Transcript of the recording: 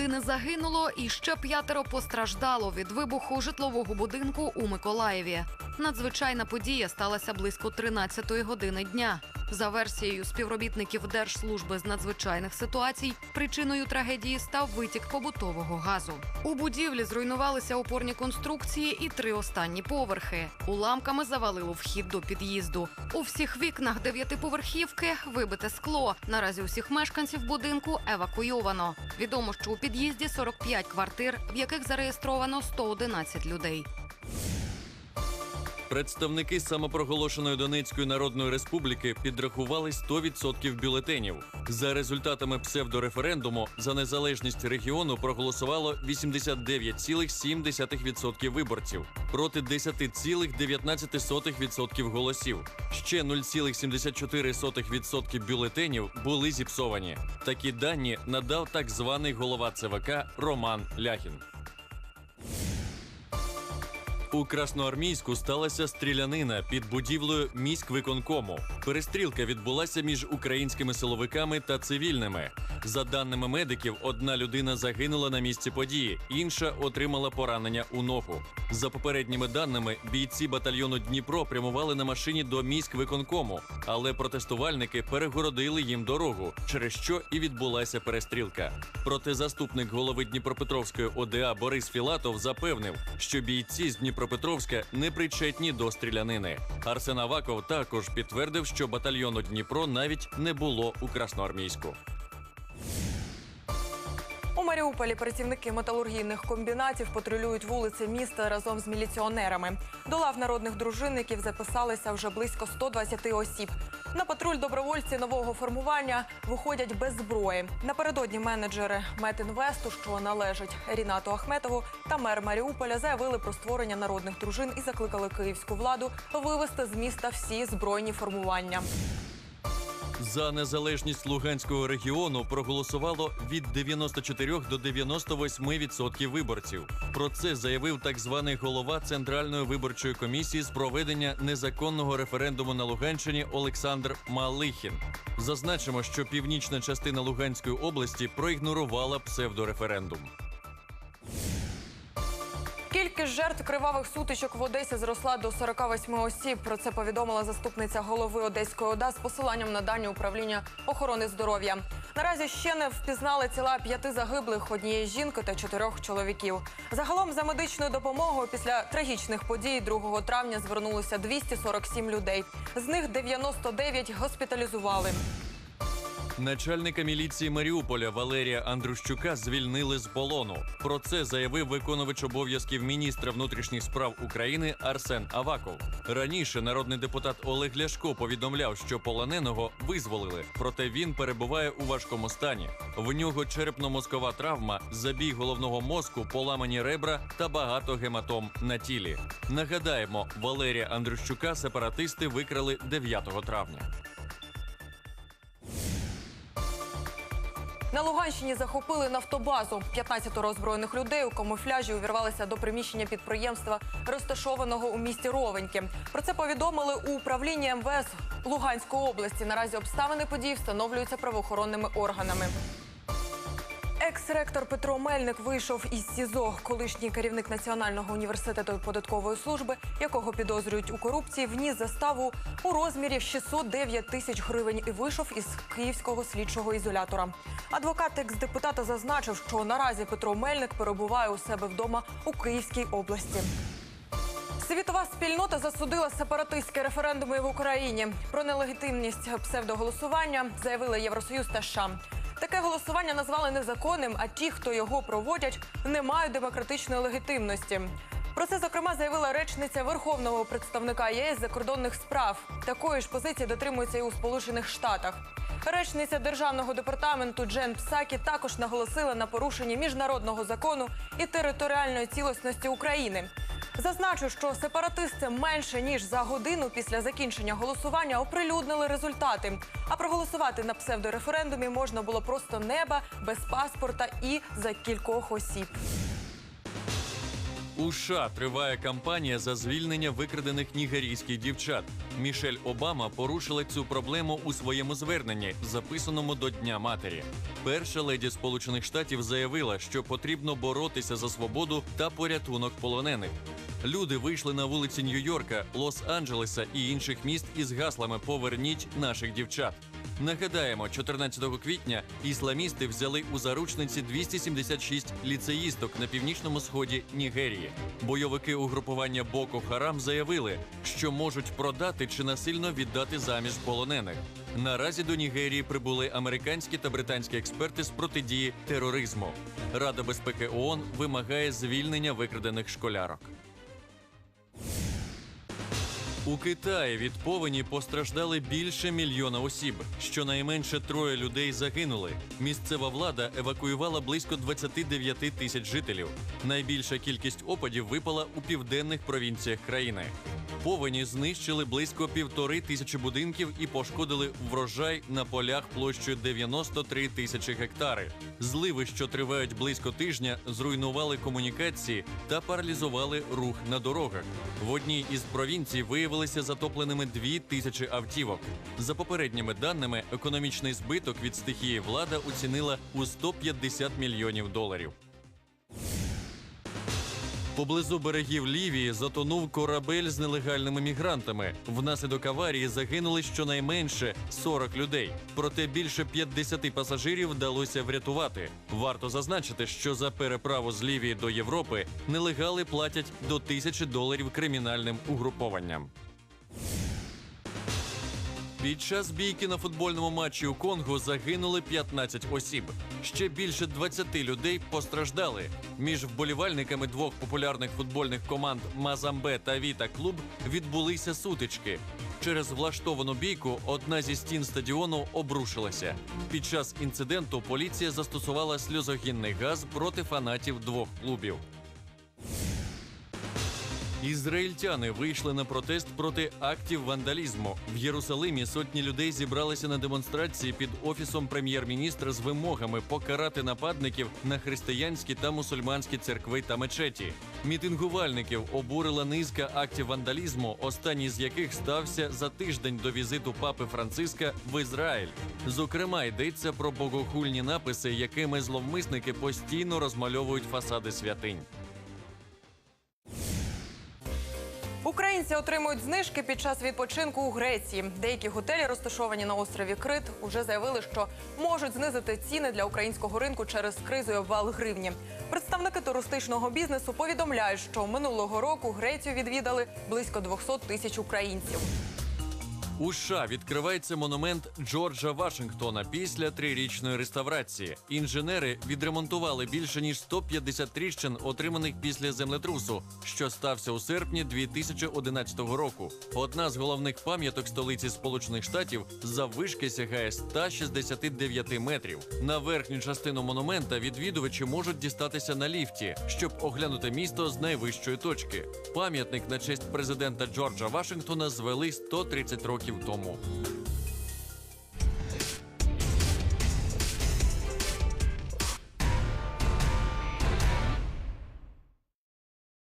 людини загинуло, і ще п'ятеро постраждало від вибуху житлового будинку у Миколаєві. Надзвичайна подія сталася близько 13-ї години дня. За версією співробітників Держслужби з надзвичайних ситуацій, причиною трагедії став витік побутового газу. У будівлі зруйнувалися опорні конструкції і три останні поверхи. Уламками завалило вхід до під'їзду. У всіх вікнах дев'ятиповерхівки вибите скло. Наразі усіх мешканців будинку евакуйовано. Відомо, що у під'їзді 45 квартир, в яких зареєстровано 111 людей. Представники самопроголошеної Донецької Народної Республіки підрахували 100% бюлетенів. За результатами псевдореферендуму за незалежність регіону проголосувало 89,7% виборців проти 10,19% голосів. Ще 0,74% бюлетенів були зіпсовані. Такі дані надав так званий голова ЦВК Роман Ляхін. У Красноармійську сталася стрілянина під будівлею міськвиконкому. Перестрілка відбулася між українськими силовиками та цивільними. За даними медиків, одна людина загинула на місці події, інша отримала поранення у ногу. За попередніми даними, бійці батальйону Дніпро прямували на машині до міськвиконкому, але протестувальники перегородили їм дорогу, через що і відбулася перестрілка. Проте заступник голови Дніпропетровської ОДА Борис Філатов запевнив, що бійці з Дніпропетровська не причетні до стрілянини. Арсен Аваков також підтвердив, що батальйону Дніпро навіть не було у Красноармійську. У Маріуполі працівники металургійних комбінатів патрулюють вулиці міста разом з міліціонерами. До лав народних дружинників записалися вже близько 120 осіб. На патруль добровольці нового формування виходять без зброї. Напередодні менеджери Метінвесту, що належать Рінату Ахметову, та мер Маріуполя заявили про створення народних дружин і закликали київську владу вивести з міста всі збройні формування. За незалежність Луганського регіону проголосувало від 94 до 98% виборців. Про це заявив так званий голова Центральної виборчої комісії з проведення незаконного референдуму на Луганщині Олександр Малихін. Зазначимо, що північна частина Луганської області проігнорувала псевдореферендум. Кількість жертв кривавих сутичок в Одесі зросла до 48 осіб. Про це повідомила заступниця голови Одеської ОДА з посиланням на дані управління охорони здоров'я. Наразі ще не впізнали тіла п'яти загиблих однієї жінки та чотирьох чоловіків. Загалом за медичною допомогою після трагічних подій 2 травня звернулося 247 людей. З них 99 госпіталізували. Начальника міліції Маріуполя Валерія Андрущука звільнили з полону. Про це заявив виконувач обов'язків міністра внутрішніх справ України Арсен Аваков. Раніше народний депутат Олег Ляшко повідомляв, що полоненого визволили, проте він перебуває у важкому стані. В нього черепно-мозкова травма, забій головного мозку, поламані ребра та багато гематом на тілі. Нагадаємо, Валерія Андрущука сепаратисти викрали 9 травня. На Луганщині захопили нафтобазу. 15 озброєних людей у камуфляжі увірвалися до приміщення підприємства, розташованого у місті Ровеньки. Про це повідомили у управлінні МВС Луганської області. Наразі обставини подій встановлюються правоохоронними органами. Екс-ректор Петро Мельник вийшов із СІЗО. Колишній керівник Національного університету податкової служби, якого підозрюють у корупції, вніс заставу у розмірі 609 тисяч гривень і вийшов із київського слідчого ізолятора. Адвокат екс-депутата зазначив, що наразі Петро Мельник перебуває у себе вдома у Київській області. Світова спільнота засудила сепаратистські референдуми в Україні. Про нелегітимність псевдоголосування заявили Євросоюз та США. Таке голосування назвали незаконним, а ті, хто його проводять, не мають демократичної легітимності. Про це зокрема заявила речниця Верховного представника ЄС закордонних справ. Такої ж позиції дотримується і у Сполучених Штатах. Речниця державного департаменту Джен Псакі також наголосила на порушенні міжнародного закону і територіальної цілісності України. Зазначу, що сепаратисти менше ніж за годину після закінчення голосування оприлюднили результати. А проголосувати на псевдореферендумі можна було просто неба без паспорта і за кількох осіб. У США триває кампанія за звільнення викрадених нігерійських дівчат. Мішель Обама порушила цю проблему у своєму зверненні, записаному до Дня матері. Перша леді Сполучених Штатів заявила, що потрібно боротися за свободу та порятунок полонених. Люди вийшли на вулиці Нью-Йорка, Лос-Анджелеса і інших міст із гаслами Поверніть наших дівчат. Нагадаємо, 14 квітня ісламісти взяли у заручниці 276 ліцеїсток на північному сході Нігерії. Бойовики угрупування Боко Харам заявили, що можуть продати чи насильно віддати заміж полонених. Наразі до Нігерії прибули американські та британські експерти з протидії тероризму. Рада безпеки ООН вимагає звільнення викрадених школярок. У Китаї від повені постраждали більше мільйона осіб. Щонайменше троє людей загинули. Місцева влада евакуювала близько 29 тисяч жителів. Найбільша кількість опадів випала у південних провінціях країни. Повені знищили близько півтори тисячі будинків і пошкодили врожай на полях площею 93 тисячі гектари. Зливи, що тривають близько тижня, зруйнували комунікації та паралізували рух на дорогах. В одній із провінцій виявилися затопленими дві тисячі автівок. За попередніми даними, економічний збиток від стихії влада оцінила у 150 мільйонів доларів. Поблизу берегів Лівії затонув корабель з нелегальними мігрантами. Внаслідок аварії загинули щонайменше 40 людей. Проте більше 50 пасажирів вдалося врятувати. Варто зазначити, що за переправу з Лівії до Європи нелегали платять до тисячі доларів кримінальним угрупованням. Під час бійки на футбольному матчі у Конго загинули 15 осіб. Ще більше 20 людей постраждали. Між вболівальниками двох популярних футбольних команд Мазамбе та Віта Клуб відбулися сутички. Через влаштовану бійку одна зі стін стадіону обрушилася. Під час інциденту поліція застосувала сльозогінний газ проти фанатів двох клубів. Ізраїльтяни вийшли на протест проти актів вандалізму. В Єрусалимі сотні людей зібралися на демонстрації під офісом прем'єр-міністра з вимогами покарати нападників на християнські та мусульманські церкви та мечеті. Мітингувальників обурила низка актів вандалізму, останній з яких стався за тиждень до візиту папи Франциска в Ізраїль. Зокрема, йдеться про богохульні написи, якими зловмисники постійно розмальовують фасади святинь. Українці отримують знижки під час відпочинку у Греції. Деякі готелі, розташовані на острові Крит, уже заявили, що можуть знизити ціни для українського ринку через кризу і обвал гривні. Представники туристичного бізнесу повідомляють, що минулого року Грецію відвідали близько 200 тисяч українців. У США відкривається монумент Джорджа Вашингтона після трирічної реставрації. Інженери відремонтували більше ніж 150 тріщин, отриманих після землетрусу, що стався у серпні 2011 року. Одна з головних пам'яток столиці Сполучених Штатів заввишки сягає 169 метрів. На верхню частину монумента відвідувачі можуть дістатися на ліфті, щоб оглянути місто з найвищої точки. Пам'ятник на честь президента Джорджа Вашингтона звели 130 років тому.